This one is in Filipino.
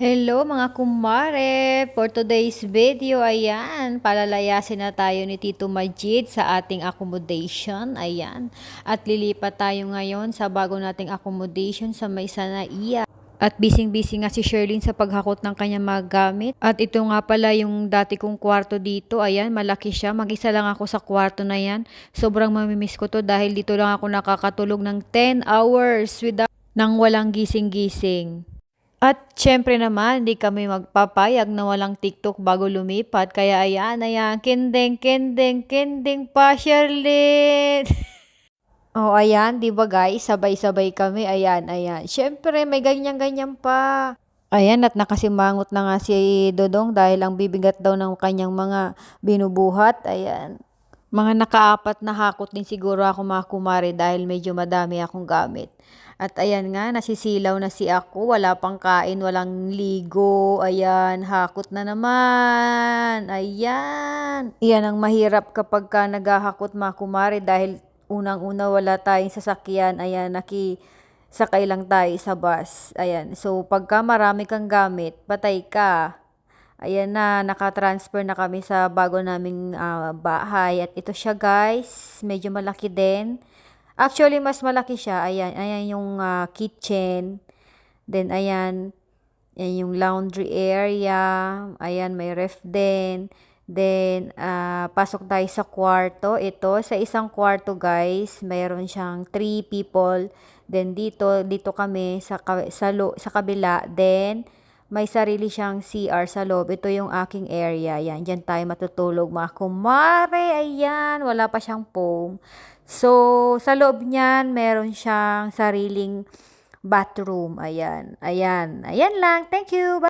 Hello mga kumare! For today's video, ayan, palalayasin na tayo ni Tito Majid sa ating accommodation, ayan. At lilipat tayo ngayon sa bago nating accommodation sa may Sanaiya. At bising-busy nga si Sherlyn sa paghakot ng kanyang mga gamit. At ito nga pala yung dati kong kwarto dito. Ayan, malaki siya. Mag-isa lang ako sa kwarto na yan. Sobrang mamimiss ko to dahil dito lang ako nakakatulog ng 10 hours without nang walang gising-gising. At syempre naman, hindi kami magpapayag na walang TikTok bago lumipat. Kaya ayan, ayan, kendeng, kendeng, kendeng pa, Sherlyn. oh, ayan, di ba guys? Sabay-sabay kami. Ayan, ayan. Syempre, may ganyan-ganyan pa. Ayan, at nakasimangot na nga si Dodong dahil ang bibigat daw ng kanyang mga binubuhat. Ayan. Mga nakaapat na hakot din siguro ako mga kumare dahil medyo madami akong gamit. At ayan nga, nasisilaw na si ako. Wala pang kain, walang ligo. Ayan, hakot na naman. Ayan. Iyan ang mahirap kapag ka naghahakot mga kumare dahil unang-una wala tayong sasakyan. Ayan, naki sakay lang tayo sa bus. Ayan. So, pagka marami kang gamit, patay ka. Ayan na, nakatransfer na kami sa bago naming ah, bahay. At ito siya guys, medyo malaki din. Actually, mas malaki siya. Ayan, ayan yung ah, kitchen. Then, ayan, yan yung laundry area. Ayan, may ref din. Then, ah, pasok tayo sa kwarto. Ito, sa isang kwarto guys, mayroon siyang three people. Then, dito, dito kami sa, sa, sa kabila. Then, may sarili siyang CR sa loob. Ito yung aking area. Yan, dyan tayo matutulog mga kumare. Ayan, wala pa siyang foam. So, sa loob niyan, meron siyang sariling bathroom. Ayan, ayan. Ayan lang. Thank you. Bye.